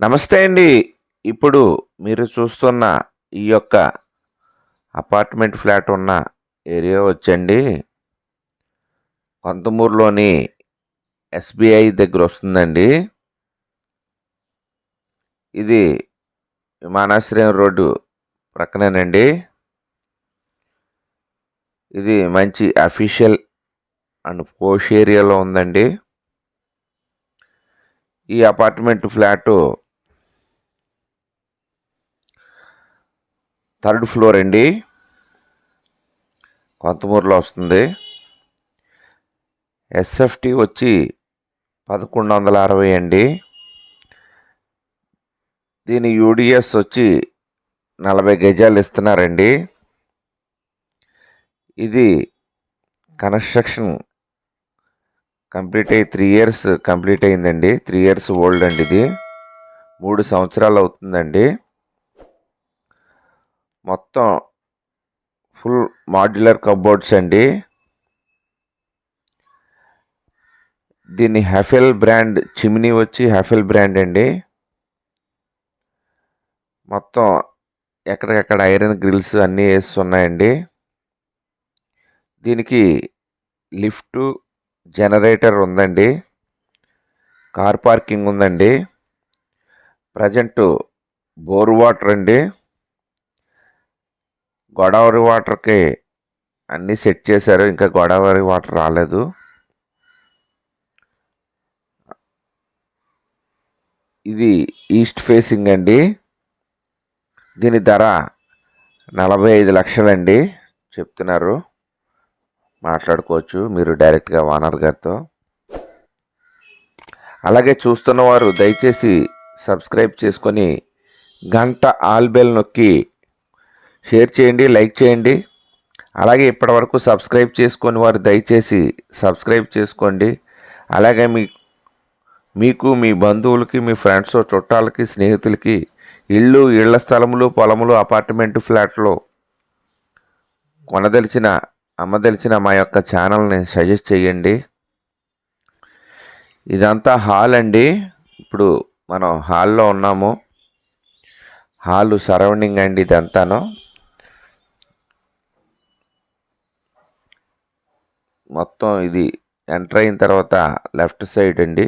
నమస్తే అండి. ఇప్పుడు మీరు చూస్తున్న ఈ యొక్క అపార్ట్మెంట్ ఫ్లాట్ ఉన్న ఏరియా వచ్చండి. కొంతమూరులోని ఎస్బీఐ దగ్గర వస్తుందండి. ఇది విమానాశ్రయం రోడ్డు ప్రక్కనేనండి. ఇది మంచి అఫీషియల్ అండ్ పోష్ ఏరియాలో ఉందండి. ఈ అపార్ట్మెంట్ ఫ్లాటు థర్డ్ ఫ్లోర్ అండి. కొంతమూరులో వస్తుంది. ఎస్ఎఫ్టి వచ్చి పదకొండు వందల అరవై అండి. దీని యూడిఎస్ వచ్చి నలభై గజాలు ఇస్తున్నారండి. ఇది కన్స్ట్రక్షన్ కంప్లీట్ అయ్యి త్రీ ఇయర్స్ కంప్లీట్ అయిందండి. త్రీ ఇయర్స్ ఓల్డ్ అండి ఇది. మూడు సంవత్సరాలు అవుతుందండి. మొత్తం ఫుల్ మాడ్యులర్ కబోర్డ్స్ అండి. దీని హెఫెల్ బ్రాండ్ చిమ్నీ వచ్చి హెఫెల్ బ్రాండ్ అండి. మొత్తం ఎక్కడికెక్కడ ఐరన్ గ్రిల్స్ అన్నీ వేసి ఉన్నాయండి దీనికి లిఫ్ట్ జనరేటర్ ఉందండి. కార్ పార్కింగ్ ఉందండి. ప్రజెంట్ బోర్ వాటర్ అండి. గోదావరి వాటర్కి అన్నీ సెట్ చేశారు ఇంకా గోదావరి వాటర్ రాలేదు. ఇది ఈస్ట్ ఫేసింగ్ అండి. దీని ధర నలభై ఐదు లక్షలండి చెప్తున్నారు. మాట్లాడుకోవచ్చు మీరు డైరెక్ట్గా ఓనర్ గారితో. అలాగే చూస్తున్న వారు దయచేసి సబ్స్క్రైబ్ చేసుకొని గంట ఆల్ బెల్ నొక్కి షేర్ చేయండి లైక్ చేయండి. అలాగే ఇప్పటివరకు సబ్స్క్రైబ్ చేసుకొని వారు దయచేసి సబ్స్క్రైబ్ చేసుకోండి. అలాగే మీ మీకు మీ బంధువులకి మీ ఫ్రెండ్స్ చుట్టాలకి స్నేహితులకి ఇళ్ళు ఇళ్ళ స్థలములు పొలములు అపార్ట్మెంట్ ఫ్లాట్లు కొనదలిచిన అమ్మదలిచిన మా యొక్క ఛానల్ని సజెస్ట్ చేయండి. ఇదంతా హాల్ అండి. ఇప్పుడు మనం హాల్లో ఉన్నాము. హాల్ సరౌండింగ్ అండి ఇదంతాను. మొత్తం ఇది ఎంటర్ అయిన తర్వాత లెఫ్ట్ సైడ్ అండి.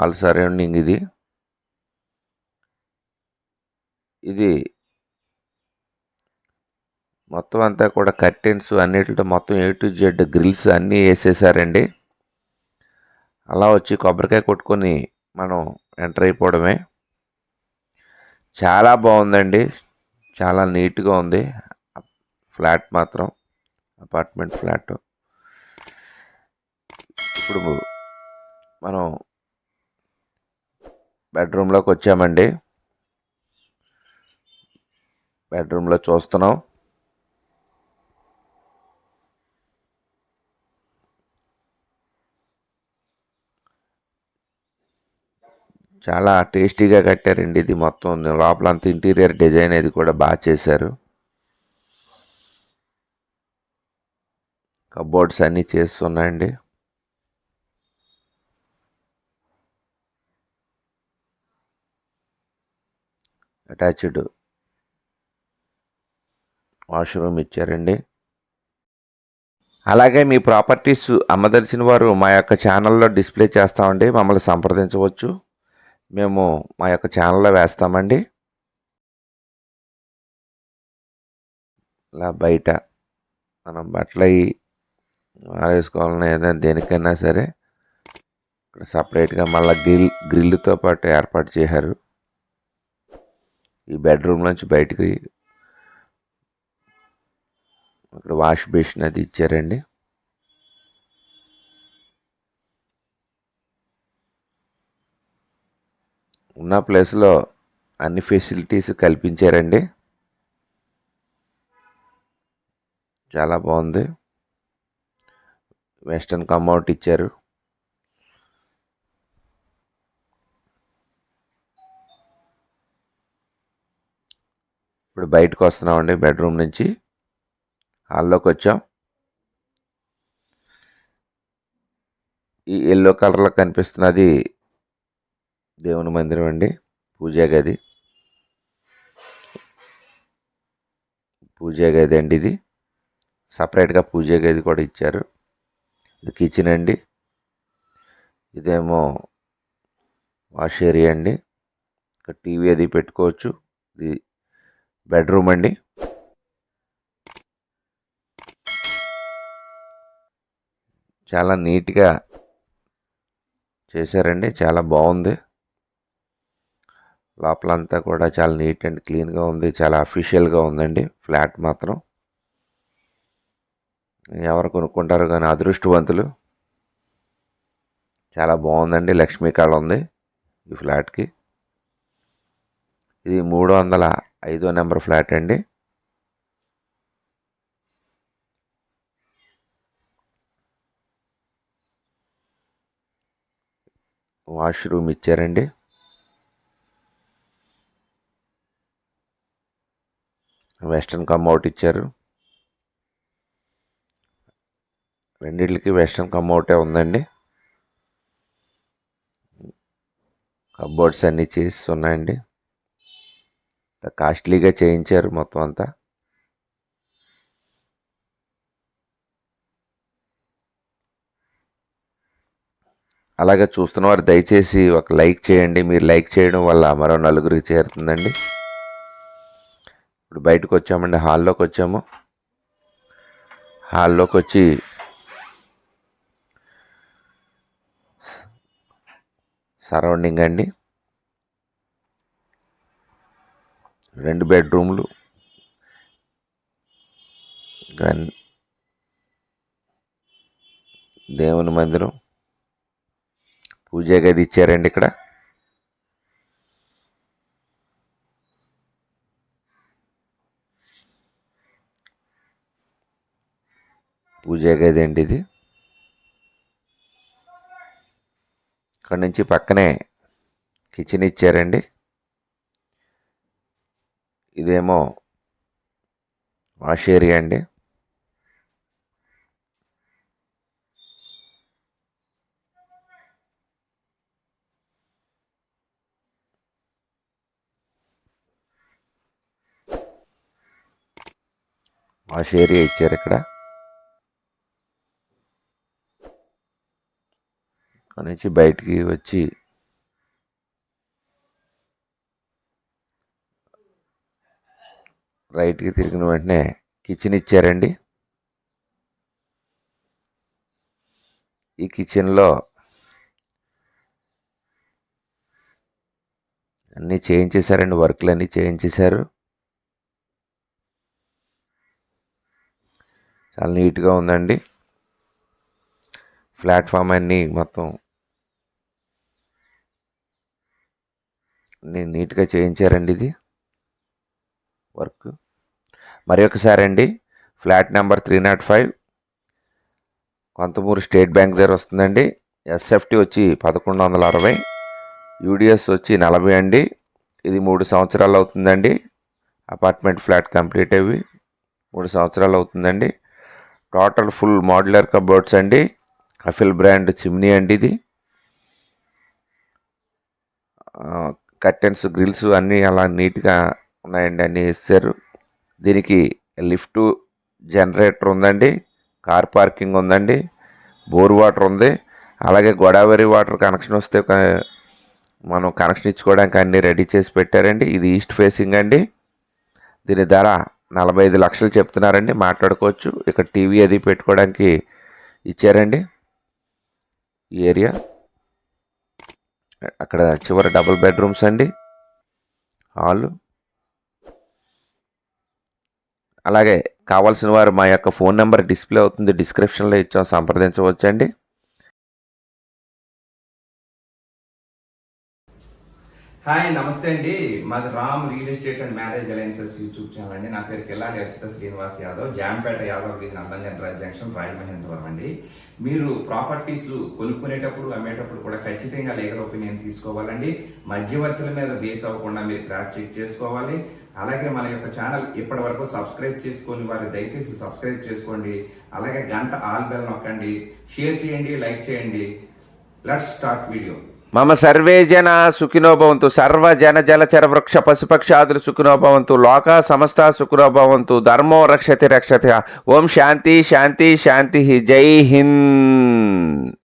ఆల్ సరౌండింగ్ ఇది. ఇది మొత్తం అంతా కూడా కర్టెన్స్ అన్నిటితో మొత్తం ఏ టు జెడ్ గ్రిల్స్ అన్నీ వేసేసారండి. అలా వచ్చి కొబ్బరికాయ కొట్టుకొని మనం ఎంటర్ అయిపోవడమే. చాలా బాగుందండి. చాలా నీట్గా ఉంది. ఫ్లాట్ మాత్రం అపార్ట్మెంట్ ఫ్లాట్. ఇప్పుడు మనం బెడ్రూమ్లోకి వచ్చామండి. బెడ్రూమ్లో చూస్తున్నాం. చాలా టేస్టీగా కట్టారండి ఇది మొత్తం. లోపల అంత ఇంటీరియర్ డిజైన్ అది కూడా బాగా చేశారు. కబోర్డ్స్ అన్నీ చేస్తున్నాయండి. అటాచ్డ్ వాష్రూమ్ ఇచ్చారండి. అలాగే మీ ప్రాపర్టీస్ అమ్మదలిసిన వారు మా యొక్క ఛానల్లో డిస్ప్లే చేస్తామండి. మమ్మల్ని సంప్రదించవచ్చు. మేము మా యొక్క ఛానల్లో వేస్తామండి. ఇలా బయట మనం బట్టలు అవి వేసుకోవాలన్నా ఏదైనా దేనికైనా సరే ఇక్కడ సపరేట్గా మళ్ళీ గ్రిల్ గ్రిల్తో పాటు ఏర్పాటు చేశారు. ఈ బెడ్రూమ్ నుంచి బయటికి ఇక్కడ వాష్ బేసిన్ అది ఇచ్చారండి. ఉన్న ప్లేస్లో అన్ని ఫెసిలిటీస్ కల్పించారండి. చాలా బాగుంది. వెస్ట్రన్ కమౌట్ ఇచ్చారు. ఇప్పుడు బయటకు వస్తున్నామండి బెడ్రూమ్ నుంచి. హాల్లోకి వచ్చాం. ఈ ఎల్లో కలర్లో కనిపిస్తున్నది దేవుని మందిరం అండి పూజా గది. పూజా గది అండి ఇది. సపరేట్గా పూజా గది కూడా ఇచ్చారు. ఇది కిచెన్ అండి. ఇదేమో వాష్ ఏరియా అండి. ఇక్కడ టీవీ అది పెట్టుకోవచ్చు. ఇది బెడ్రూమ్ అండి. చాలా నీట్గా చేశారండి. చాలా బాగుంది. లోపలంతా కూడా చాలా నీట్ అండ్ క్లీన్గా ఉంది. చాలా అఫీషియల్గా ఉందండి. ఫ్లాట్ మాత్రం. ఎవరు కొనుక్కుంటారు కానీ అదృష్టవంతులు. చాలా బాగుందండి. లక్ష్మీ కళ ఉంది ఈ ఫ్లాట్కి. ఇది మూడు వందల ఐదో నెంబర్ ఫ్లాట్ అండి. వాష్రూమ్ ఇచ్చారండి. వెస్ట్రన్ కమ్అవుట్ ఇచ్చారు. రెండిట్లకి వెస్ట్రన్ కమ్అవుటే ఉందండి. కబోర్డ్స్ అన్నీ చేసి ఉన్నాయండి. కాస్ట్లీగా చేయించారు మొత్తం అంతా. అలాగే చూస్తున్నవారు దయచేసి ఒక లైక్ చేయండి. మీరు లైక్ చేయడం వల్ల మరో నలుగురికి చేరుతుందండి. ఇప్పుడు బయటకు వచ్చామండి. హాల్లోకి వచ్చాము. హాల్లోకి వచ్చి సరౌండింగ్ అండి. రెండు బెడ్రూమ్లు. గన్ దేవుని మందిరం. పూజా గది ఇచ్చారండి ఇక్కడ. పూజా గది అండి ఇది. ఇక్కడ నుంచి పక్కనే కిచెన్ ఇచ్చారండి. ఇదేమో వాష్ ఏరియా అండి. వాష్ ఏరియా ఇచ్చారు ఇక్కడ. ఇక్కడ నుంచి బయటికి వచ్చి రైట్కి తిరిగిన వెంటనే కిచెన్ ఇచ్చారండి. ఈ కిచెన్లో అన్నీ చేయించేశారండి వర్క్లు అన్నీ చేయించేశారు. చాలా నీట్గా ఉందండి. ప్లాట్ఫామ్ అన్నీ మొత్తం అన్నీ నీట్గా చేయించారండి ఇది. వర్క్. మరి ఒకసారి అండి flat number three not five. Kontamuru state bank దగ్గర వస్తుందండి. ఎస్ఎఫ్టీ వచ్చి పదకొండు వందల అరవై. యూడిఎస్ వచ్చి నలభై అండి. ఇది మూడు సంవత్సరాలు అవుతుందండి. అపార్ట్మెంట్ ఫ్లాట్ కంప్లీట్ అయ్యి మూడు సంవత్సరాలు అవుతుందండి. టోటల్ ఫుల్ మోడ్యులర్ కబోర్డ్స్ అండి. అఫిల్ బ్రాండ్ చిమ్నీ అండి ఇది. కర్టెన్స్ గ్రిల్స్ అన్నీ అలా నీట్గా ఉన్నాయండి అన్నీ ఇస్తారు దీనికి లిఫ్ట్ జనరేటర్ ఉందండి కార్ పార్కింగ్ ఉందండి బోర్ వాటర్ ఉంది. అలాగే గోదావరి వాటర్ కనెక్షన్ వస్తే మనం కనెక్షన్ ఇచ్చుకోవడానికి అన్నీ రెడీ చేసి పెట్టారండి. ఇది ఈస్ట్ ఫేసింగ్ అండి. దీని ధర నలభై ఐదు లక్షలు చెప్తున్నారండి మాట్లాడుకోవచ్చు. ఇక్కడ టీవీ అది పెట్టుకోవడానికి ఇచ్చారండి. ఈ ఏరియా. అక్కడ చివరి డబుల్ బెడ్రూమ్స్ అండి. హాలు. అలాగే కావాల్సిన వారు మా యొక్క ఫోన్ నెంబర్ డిస్ప్లే అవుతుంది డిస్క్రిప్షన్లో ఇచ్చాం సంప్రదించవచ్చండి. హాయ్ నమస్తే అండి. మాది Ram real estate and marriage alliances YouTube channel అండి. నా పేరు కిల్లాడి అచ్యుత శ్రీనివాస్ యాదవ్ జాంపేట యాదవ్ వీధి నందంజన్ జంక్షన్ రాజమహేంద్రవరం అండి. మీరు ప్రాపర్టీస్ కొనుక్కునేటప్పుడు అమ్మేటప్పుడు కూడా ఖచ్చితంగా లీగల్ ఒపీనియన్ తీసుకోవాలండి. మధ్యవర్తుల మీద బేస్ అవ్వకుండా మీరు క్రాస్ చెక్ చేసుకోవాలి. అలాగే మన యొక్క ఛానల్ ఇప్పటి వరకు సబ్స్క్రైబ్ చేసుకొని వారు దయచేసి సబ్స్క్రైబ్ చేసుకోండి. అలాగే గంట ఆల్ బెల్ నొక్కండి. షేర్ చేయండి లైక్ చేయండి. లెట్స్ స్టార్ట్ వీడియో మమ సర్వే జన సుఖినోభవంతు సర్వ జన జలచర వృక్ష పశుపక్షాదులు సుఖినోభవంతు లోక సమస్త సుఖినోభవంతు ధర్మో రక్షతి రక్షతి. ఓం శాంతి శాంతి శాంతి జై హింద్.